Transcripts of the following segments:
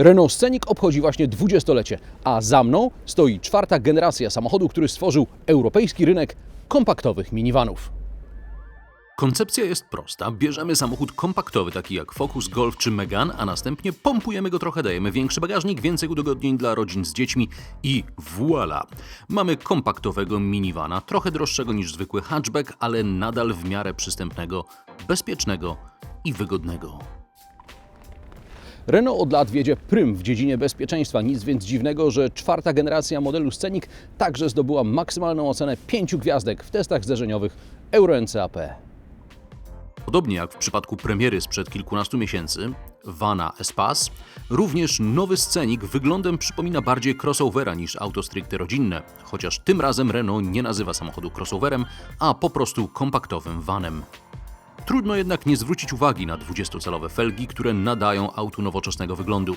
Renault Scenic obchodzi właśnie 20-lecie, a za mną stoi czwarta generacja samochodu, który stworzył europejski rynek kompaktowych minivanów. Koncepcja jest prosta. Bierzemy samochód kompaktowy, taki jak Focus, Golf czy Megane, a następnie pompujemy go trochę, dajemy większy bagażnik, więcej udogodnień dla rodzin z dziećmi i voilà! Mamy kompaktowego minivana, trochę droższego niż zwykły hatchback, ale nadal w miarę przystępnego, bezpiecznego i wygodnego. Renault od lat wiedzie prym w dziedzinie bezpieczeństwa, nic więc dziwnego, że czwarta generacja modelu Scenic także zdobyła maksymalną ocenę 5 gwiazdek w testach zderzeniowych Euro NCAP. Podobnie jak w przypadku premiery sprzed kilkunastu miesięcy, Vana Espace, również nowy scenik wyglądem przypomina bardziej crossovera niż auto stricte rodzinne, chociaż tym razem Renault nie nazywa samochodu crossoverem, a po prostu kompaktowym vanem. Trudno jednak nie zwrócić uwagi na 20-calowe felgi, które nadają autu nowoczesnego wyglądu.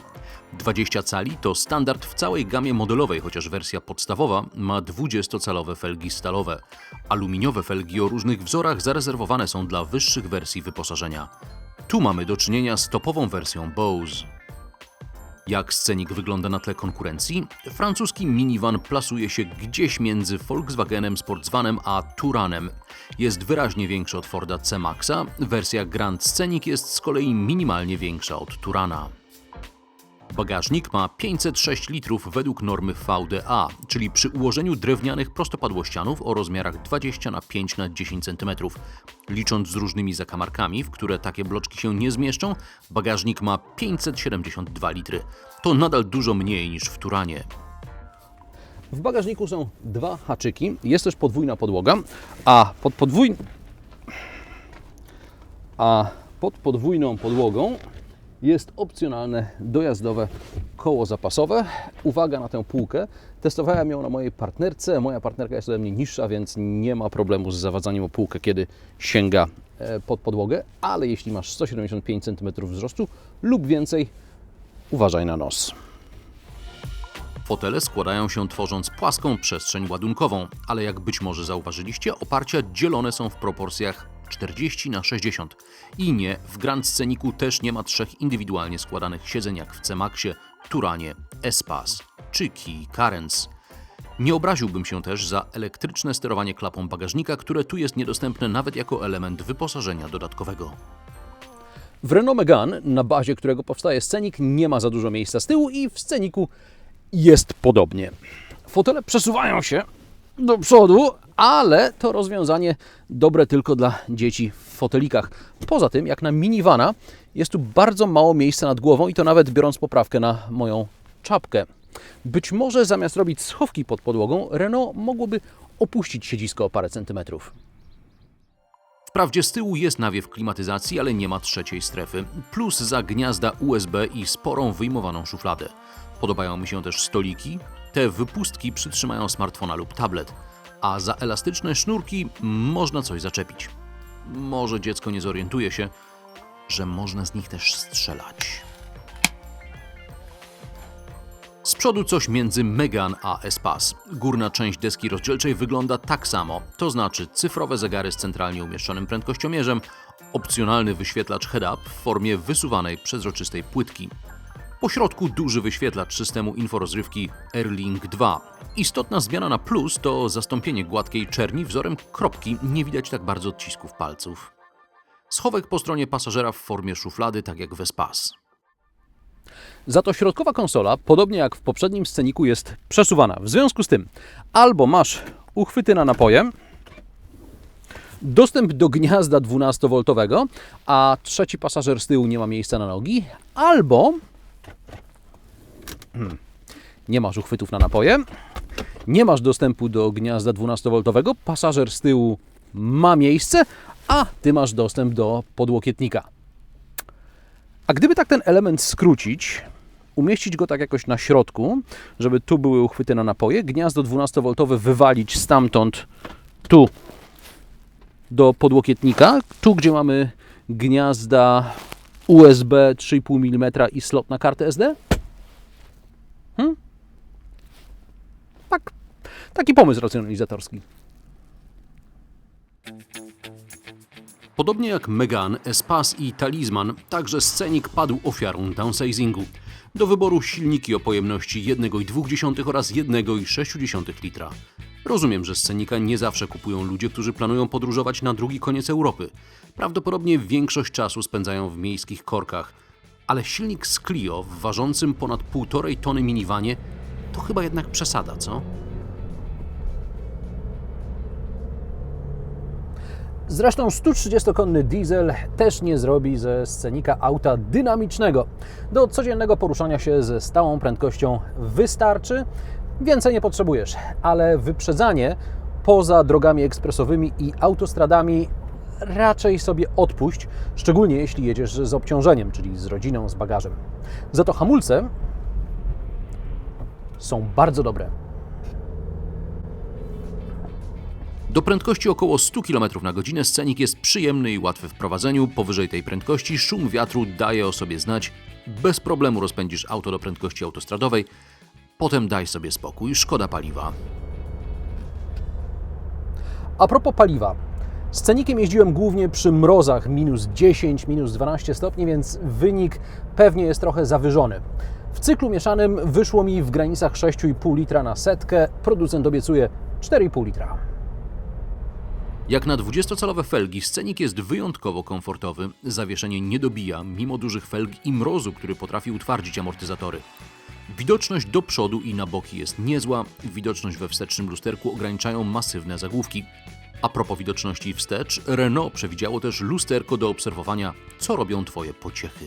20 cali to standard w całej gamie modelowej, chociaż wersja podstawowa ma 20-calowe felgi stalowe. Aluminiowe felgi o różnych wzorach zarezerwowane są dla wyższych wersji wyposażenia. Tu mamy do czynienia z topową wersją Bose. Jak scenik wygląda na tle konkurencji? Francuski minivan plasuje się gdzieś między Volkswagenem Sportsvanem a Turanem. Jest wyraźnie większy od Forda C-Maxa, wersja Grand Scenic jest z kolei minimalnie większa od Turana. Bagażnik ma 506 litrów według normy VDA, czyli przy ułożeniu drewnianych prostopadłościanów o rozmiarach 20 na 5 na 10 cm. Licząc z różnymi zakamarkami, w które takie bloczki się nie zmieszczą, bagażnik ma 572 litry. To nadal dużo mniej niż w Turanie. W bagażniku są dwa haczyki, jest też podwójna podłoga, a pod, podwój... a pod podwójną podłogą jest opcjonalne dojazdowe koło zapasowe. Uwaga na tę półkę. Testowałem ją na mojej partnerce. Moja partnerka jest ode mnie niższa, więc nie ma problemu z zawadzaniem o półkę, kiedy sięga e, pod podłogę, ale jeśli masz 175 cm wzrostu lub więcej, uważaj na nos. Fotele składają się tworząc płaską przestrzeń ładunkową, ale jak być może zauważyliście, oparcia dzielone są w proporcjach 40 na 60. I nie, w Grand Scenicu też nie ma trzech indywidualnie składanych siedzeń jak w C-Maxie, Turanie, Espace czy Key. Nie obraziłbym się też za elektryczne sterowanie klapą bagażnika, które tu jest niedostępne nawet jako element wyposażenia dodatkowego. W Renault Megane, na bazie którego powstaje scenik, nie ma za dużo miejsca z tyłu i w sceniku jest podobnie. Fotele przesuwają się do przodu, ale to rozwiązanie dobre tylko dla dzieci w fotelikach. Poza tym, jak na minivana, jest tu bardzo mało miejsca nad głową i to nawet biorąc poprawkę na moją czapkę. Być może zamiast robić schowki pod podłogą, Renault mogłoby opuścić siedzisko o parę centymetrów. Wprawdzie z tyłu jest nawiew klimatyzacji, ale nie ma trzeciej strefy, plus za gniazda USB i sporą wyjmowaną szufladę. Podobają mi się też stoliki. Te wypustki przytrzymają smartfona lub tablet, a za elastyczne sznurki można coś zaczepić. Może dziecko nie zorientuje się, że można z nich też strzelać. Z przodu coś między Megan a Espace. Górna część deski rozdzielczej wygląda tak samo, to znaczy cyfrowe zegary z centralnie umieszczonym prędkościomierzem, opcjonalny wyświetlacz head-up w formie wysuwanej przezroczystej płytki. Po środku duży wyświetlacz systemu inforozrywki Airlink 2. Istotna zmiana na plus to zastąpienie gładkiej czerni wzorem kropki, nie widać tak bardzo odcisków palców. Schowek po stronie pasażera w formie szuflady, tak jak w Espace. Za to środkowa konsola, podobnie jak w poprzednim sceniku, jest przesuwana. W związku z tym albo masz uchwyty na napoje, dostęp do gniazda 12V, a trzeci pasażer z tyłu nie ma miejsca na nogi, albo nie masz uchwytów na napoje, nie masz dostępu do gniazda 12V, pasażer z tyłu ma miejsce, a ty masz dostęp do podłokietnika. A gdyby tak ten element skrócić, umieścić go tak jakoś na środku, żeby tu były uchwyty na napoje, gniazdo 12V wywalić stamtąd tu do podłokietnika, tu gdzie mamy gniazda USB 3,5 mm i slot na kartę SD? Hmm? Tak, taki pomysł racjonalizatorski. Podobnie jak Megane, Espas i Talisman, także Scenik padł ofiarą downsizingu. Do wyboru silniki o pojemności 1,2 oraz 1,6 litra. Rozumiem, że Scenika nie zawsze kupują ludzie, którzy planują podróżować na drugi koniec Europy. Prawdopodobnie większość czasu spędzają w miejskich korkach. Ale silnik z Clio w ważącym ponad 1,5 tony minivanie to chyba jednak przesada, co? Zresztą 130-konny diesel też nie zrobi ze scenika auta dynamicznego. Do codziennego poruszania się ze stałą prędkością wystarczy, więcej nie potrzebujesz, ale wyprzedzanie poza drogami ekspresowymi i autostradami raczej sobie odpuść, szczególnie jeśli jedziesz z obciążeniem, czyli z rodziną, z bagażem. Za to hamulce są bardzo dobre. Do prędkości około 100 km na godzinę scenik jest przyjemny i łatwy w prowadzeniu. Powyżej tej prędkości szum wiatru daje o sobie znać. Bez problemu rozpędzisz auto do prędkości autostradowej. Potem daj sobie spokój, szkoda paliwa. A propos paliwa. Z cenikiem jeździłem głównie przy mrozach minus 10, minus 12 stopni, więc wynik pewnie jest trochę zawyżony. W cyklu mieszanym wyszło mi w granicach 6,5 litra na setkę. Producent obiecuje 4,5 litra. Jak na 20-calowe felgi, scenik jest wyjątkowo komfortowy. Zawieszenie nie dobija, mimo dużych felg i mrozu, który potrafi utwardzić amortyzatory. Widoczność do przodu i na boki jest niezła, widoczność we wstecznym lusterku ograniczają masywne zagłówki. A propos widoczności wstecz, Renault przewidziało też lusterko do obserwowania, co robią Twoje pociechy.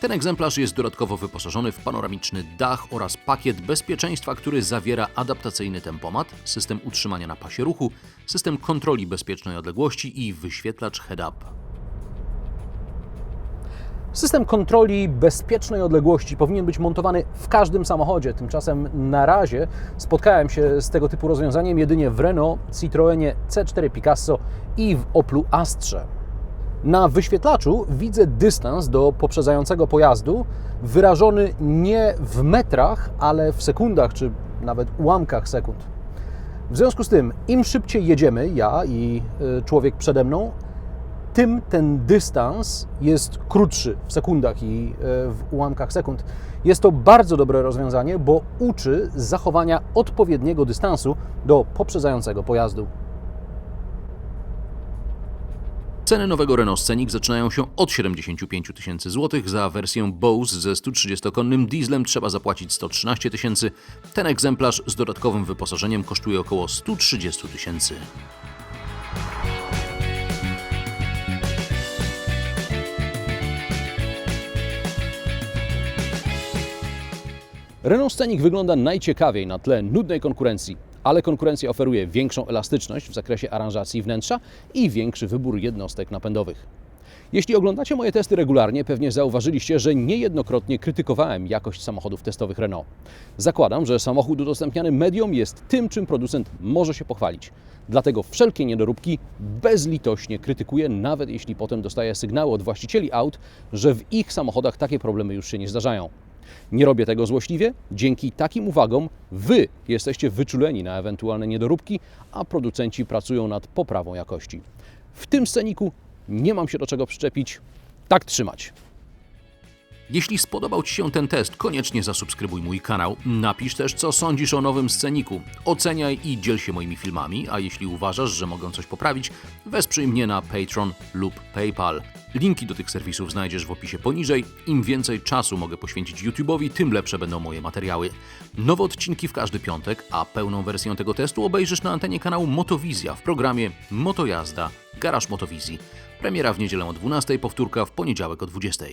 Ten egzemplarz jest dodatkowo wyposażony w panoramiczny dach oraz pakiet bezpieczeństwa, który zawiera adaptacyjny tempomat, system utrzymania na pasie ruchu, system kontroli bezpiecznej odległości i wyświetlacz head-up. System kontroli bezpiecznej odległości powinien być montowany w każdym samochodzie. Tymczasem na razie spotkałem się z tego typu rozwiązaniem jedynie w Renault, Citroenie C4 Picasso i w Oplu Astrze. Na wyświetlaczu widzę dystans do poprzedzającego pojazdu wyrażony nie w metrach, ale w sekundach czy nawet ułamkach sekund. W związku z tym, im szybciej jedziemy, ja i y, człowiek przede mną, tym ten dystans jest krótszy w sekundach i y, w ułamkach sekund. Jest to bardzo dobre rozwiązanie, bo uczy zachowania odpowiedniego dystansu do poprzedzającego pojazdu. Ceny nowego Renault Scenic zaczynają się od 75 tysięcy złotych. Za wersję Bose ze 130-konnym dieslem trzeba zapłacić 113 tysięcy. Ten egzemplarz z dodatkowym wyposażeniem kosztuje około 130 tysięcy. Renault Scenic wygląda najciekawiej na tle nudnej konkurencji, ale konkurencja oferuje większą elastyczność w zakresie aranżacji wnętrza i większy wybór jednostek napędowych. Jeśli oglądacie moje testy regularnie, pewnie zauważyliście, że niejednokrotnie krytykowałem jakość samochodów testowych Renault. Zakładam, że samochód udostępniany medium jest tym, czym producent może się pochwalić. Dlatego wszelkie niedoróbki bezlitośnie krytykuję, nawet jeśli potem dostaję sygnały od właścicieli aut, że w ich samochodach takie problemy już się nie zdarzają. Nie robię tego złośliwie. Dzięki takim uwagom Wy jesteście wyczuleni na ewentualne niedoróbki, a producenci pracują nad poprawą jakości. W tym sceniku nie mam się do czego przyczepić. Tak trzymać. Jeśli spodobał Ci się ten test, koniecznie zasubskrybuj mój kanał. Napisz też, co sądzisz o nowym sceniku. Oceniaj i dziel się moimi filmami, a jeśli uważasz, że mogą coś poprawić, wesprzyj mnie na Patreon lub PayPal. Linki do tych serwisów znajdziesz w opisie poniżej. Im więcej czasu mogę poświęcić YouTube'owi, tym lepsze będą moje materiały. Nowe odcinki w każdy piątek, a pełną wersję tego testu obejrzysz na antenie kanału Motowizja w programie Motojazda Garaż Motowizji. Premiera w niedzielę o 12, powtórka w poniedziałek o 20.